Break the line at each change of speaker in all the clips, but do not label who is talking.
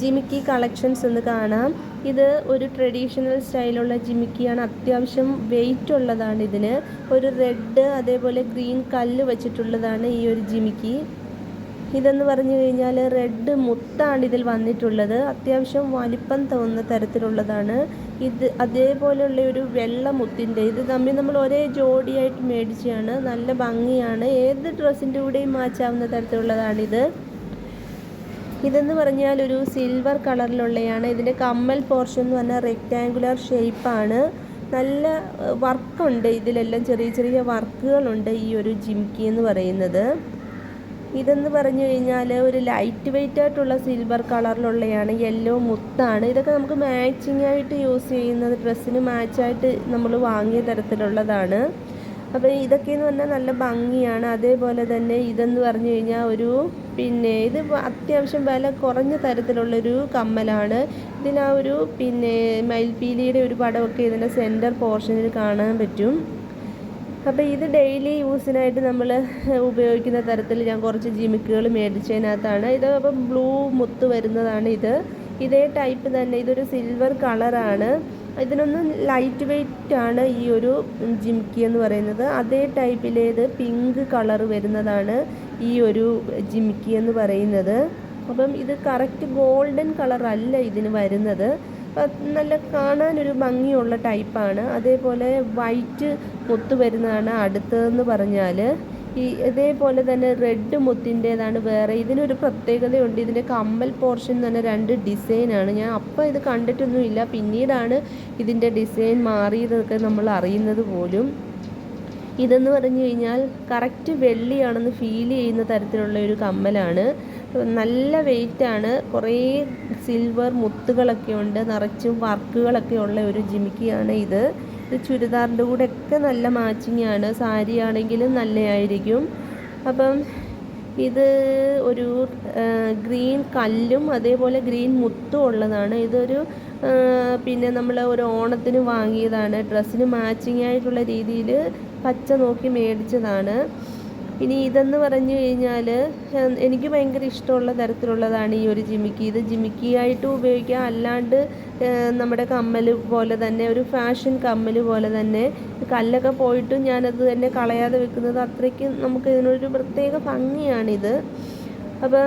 Jimikki collections എന്ന് കാണാം. ഇത് ഒരു ട്രഡീഷണൽ സ്റ്റൈലുള്ള ജിമിക്കിയാണ്. അത്യാവശ്യം വെയിറ്റ് ഉള്ളതാണ് ഇതിന്. ഒരു റെഡ് അതേപോലെ ഗ്രീൻ കല്ല് വെച്ചിട്ടുള്ളതാണ് ഈ ഒരു ജിമിക്കി. ഇതെന്ന് പറഞ്ഞു കഴിഞ്ഞാൽ റെഡ് മുത്താണ് ഇതിൽ വന്നിട്ടുള്ളത്. അത്യാവശ്യം വലിപ്പം തോന്നുന്ന തരത്തിലുള്ളതാണ്. ഇത് അതേപോലെയുള്ള ഒരു വെള്ള മുത്തിന്റെ ഇത് തമ്മിൽ നമ്മൾ ഒരേ ജോഡിയായിട്ട് മേടിച്ചതാണ്. നല്ല ഭംഗിയാണ്. ഏത് ഡ്രസ്സിന്റെ കൂടെയും മാച്ചാവുന്ന തരത്തിലുള്ളതാണിത്. ഇതെന്ന് പറഞ്ഞാൽ ഒരു സിൽവർ കളറിലുള്ളതാണ് ഇതിന്റെ കമ്മൽ പോർഷൻ എന്ന് പറഞ്ഞാൽ റെക്റ്റാങ്കുലർ ഷേപ്പാണ് നല്ല വർക്കുണ്ട് ഇതിലെല്ലാം ചെറിയ ചെറിയ വർക്കുകളുണ്ട് ഈ ഒരു ജിംക്കി എന്ന് പറയുന്നത്. ഇതെന്ന് പറഞ്ഞു കഴിഞ്ഞാൽ ഒരു ലൈറ്റ് വെയിറ്റ് ആയിട്ടുള്ള സിൽവർ കളറിലുള്ളതാണ് യെല്ലോ മുത്താണ്. ഇതൊക്കെ നമുക്ക് മാച്ചിങ് ആയിട്ട് യൂസ് ചെയ്യുന്നത് ഡ്രസ്സിന് മാച്ചായിട്ട് നമ്മൾ വാങ്ങിയ തരത്തിലുള്ളതാണ്. അപ്പോൾ ഇതൊക്കെയെന്ന് പറഞ്ഞാൽ നല്ല ഭംഗിയാണ്. അതേപോലെ തന്നെ ഇതെന്ന് പറഞ്ഞു കഴിഞ്ഞാൽ ഒരു പിന്നെ ഇത് അത്യാവശ്യം വില കുറഞ്ഞ തരത്തിലുള്ളൊരു കമ്മലാണ്. ഇതിനാ ഒരു പിന്നെ മയിൽപീലിയുടെ ഒരു പടമൊക്കെ ഇതിന്റെ സെന്റർ പോർഷനിൽ കാണാൻ പറ്റും. അപ്പോൾ ഇത് ഡെയിലി യൂസിനായിട്ട് നമ്മൾ ഉപയോഗിക്കുന്ന തരത്തിൽ ഞാൻ കുറച്ച് ജിമിക്കുകൾ മേടിച്ചതിനകത്താണ്. ഇത് അപ്പം ബ്ലൂ മുത്ത് വരുന്നതാണ് ഇത്. ഇതേ ടൈപ്പ് തന്നെ ഇതൊരു സിൽവർ കളറാണ്. ഇതിനൊന്നും ലൈറ്റ് വെയിറ്റ് ആണ് ഈ ഒരു ജിംകി എന്ന് പറയുന്നത്. അതേ ടൈപ്പിലേത് പിങ്ക് കളർ വരുന്നതാണ് ഈ ഒരു ജിംകി എന്ന് പറയുന്നത്. അപ്പം ഇത് കറക്റ്റ് ഗോൾഡൻ കളർ അല്ല ഇതിന് വരുന്നത്. നല്ല കാണാനൊരു ഭംഗിയുള്ള ടൈപ്പാണ് അതേപോലെ വൈറ്റ് മുത്ത് വരുന്നതാണ് അടുത്തതെന്ന് പറഞ്ഞാൽ ഈ ഇതേപോലെ തന്നെ റെഡ് മുത്തിന്റേതാണ്. വേറെ ഇതിനൊരു പ്രത്യേകതയുണ്ട്. ഇതിന്റെ കമ്മൽ പോർഷൻ തന്നെ രണ്ട് ഡിസൈനാണ് ഞാൻ അപ്പം ഇത് കണ്ടിട്ടൊന്നുമില്ല. പിന്നീടാണ് ഇതിന്റെ ഡിസൈൻ മാറിയതൊക്കെ നമ്മൾ അറിയുന്നത് പോലും. ഇതെന്ന് പറഞ്ഞു കഴിഞ്ഞാൽ കറക്റ്റ് വെള്ളിയാണെന്ന് ഫീൽ ചെയ്യുന്ന തരത്തിലുള്ള ഒരു കമ്മലാണ്. നല്ല വെയിറ്റാണ് കുറേ സിൽവർ മുത്തുകളൊക്കെ ഉണ്ട്. നിറച്ചും വർക്കുകളൊക്കെ ഉള്ള ഒരു ജിമിക്കിയാണ് ഇത്. ഇത് ചുരിദാറിന്റെ കൂടെ ഒക്കെ നല്ല മാച്ചിങ് ആണ്. സാരി ആണെങ്കിലും നല്ലതായിരിക്കും. അപ്പം ഇത് ഒരു ഗ്രീൻ കല്ലും അതേപോലെ ഗ്രീൻ മുത്തും ഉള്ളതാണ്. ഇതൊരു പിന്നെ നമ്മൾ ഒരു ഓണത്തിന് വാങ്ങിയതാണ്. ഡ്രസ്സിന് മാച്ചിങ് ആയിട്ടുള്ള രീതിയിൽ പച്ച നോക്കി മേടിച്ചതാണ്. ഇനി ഇതെന്ന് പറഞ്ഞു കഴിഞ്ഞാൽ എനിക്ക് ഭയങ്കര ഇഷ്ടമുള്ള തരത്തിലുള്ളതാണ് ഈ ഒരു ജിമിക്കി. ഇത് ജിമിക്കി ആയിട്ടും ഉപയോഗിക്കാം. അല്ലാണ്ട് നമ്മുടെ കമ്മൽ പോലെ തന്നെ ഒരു ഫാഷൻ കമ്മൽ പോലെ തന്നെ കല്ലൊക്കെ പോയിട്ടും ഞാനത് തന്നെ കളയാതെ വെക്കുന്നത് അത്രയ്ക്ക് നമുക്ക് ഇതിനൊരു പ്രത്യേക ഭംഗിയാണിത്. അപ്പോൾ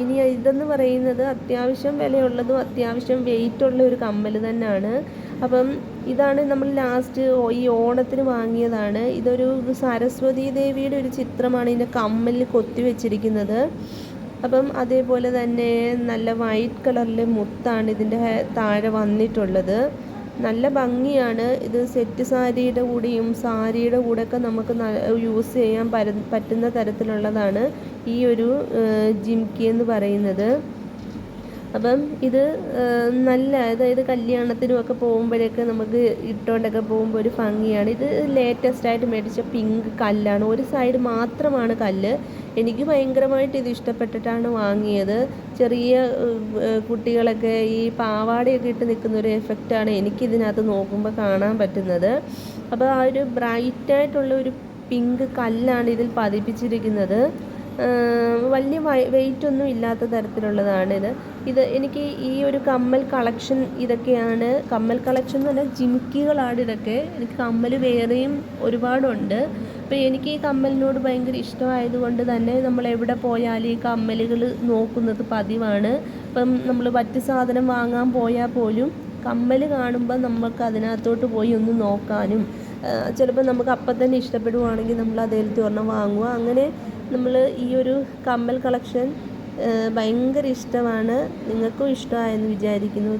ഇനി ഇതെന്ന് പറയുന്നത് അത്യാവശ്യം വിലയുള്ളതും അത്യാവശ്യം വെയിറ്റുള്ള ഒരു കമ്മൽ തന്നെയാണ്. അപ്പം ഇതാണ് നമ്മൾ ലാസ്റ്റ് ഈ ഓണത്തിന് വാങ്ങിയതാണ്. ഇതൊരു സരസ്വതി ദേവിയുടെ ഒരു ചിത്രമാണ് ഇതിന്റെ കമ്മലിൽ കൊത്തി വെച്ചിരിക്കുന്നത്. അപ്പം അതേപോലെ തന്നെ നല്ല വൈറ്റ് കളറിലെ മുത്താണ് ഇതിന്റെ താഴെ വന്നിട്ടുള്ളത്. നല്ല ഭംഗിയാണ്. ഇത് സെറ്റ് സാരിയുടെ കൂടെയും സാരിയുടെ കൂടെയൊക്കെ നമുക്ക് യൂസ് ചെയ്യാൻ പറ്റുന്ന തരത്തിലുള്ളതാണ് ഈ ഒരു ജിംകി എന്ന് പറയുന്നത്. അപ്പം ഇത് നല്ല അതായത് കല്യാണത്തിനും ഒക്കെ പോകുമ്പോഴൊക്കെ നമുക്ക് ഇട്ടുകൊണ്ടൊക്കെ പോകുമ്പോൾ ഒരു ഭംഗിയാണ്. ഇത് ലേറ്റസ്റ്റ് ആയിട്ട് മേടിച്ച പിങ്ക് കല്ലാണ്. ഒരു സൈഡ് മാത്രമാണ് കല്ല്. എനിക്ക് ഭയങ്കരമായിട്ട് ഇത് ഇഷ്ടപ്പെട്ടിട്ടാണ് വാങ്ങിയത്. ചെറിയ കുട്ടികളൊക്കെ ഈ പാവാടയൊക്കെ ഇട്ട് നിൽക്കുന്ന ഒരു എഫക്റ്റാണ് എനിക്കിതിനകത്ത് നോക്കുമ്പോൾ കാണാൻ പറ്റുന്നത്. അപ്പോൾ ആ ഒരു ബ്രൈറ്റായിട്ടുള്ള ഒരു പിങ്ക് കല്ലാണ് ഇതിൽ പതിപ്പിച്ചിരിക്കുന്നത്. വലിയ വെയിറ്റ് ഒന്നും ഇല്ലാത്ത തരത്തിലുള്ളതാണ് ഇത്. ഇത് എനിക്ക് ഈ ഒരു കമ്മൽ കളക്ഷൻ ഇതൊക്കെയാണ് കമ്മൽ കളക്ഷൻ എന്ന് പറഞ്ഞാൽ ജിമിക്കികളാണ് ഇതൊക്കെ. എനിക്ക് കമ്മൽ വേറെയും ഒരുപാടുണ്ട്. അപ്പോൾ എനിക്ക് ഈ കമ്മലിനോട് ഭയങ്കര ഇഷ്ടമായതുകൊണ്ട് തന്നെ നമ്മൾ എവിടെ പോയാലും ഈ കമ്മലുകൾ നോക്കുന്നത് പതിവാണ്. ഇപ്പം നമ്മൾ മറ്റ് സാധനം വാങ്ങാൻ പോയാൽ പോലും കമ്മൽ കാണുമ്പോൾ നമുക്ക് അതിനകത്തോട്ട് പോയി ഒന്ന് നോക്കാനും ചിലപ്പോൾ നമുക്ക് അപ്പം തന്നെ ഇഷ്ടപ്പെടുവാണെങ്കിൽ നമ്മൾ അതിലത്തെ ഒരെണ്ണം വാങ്ങുക. അങ്ങനെ നമ്മൾ ഈ ഒരു കമ്മൽ കളക്ഷൻ ഭയങ്കര ഇഷ്ടമാണ്. നിങ്ങൾക്കും ഇഷ്ടമായെന്ന് വിചാരിക്കുന്നു.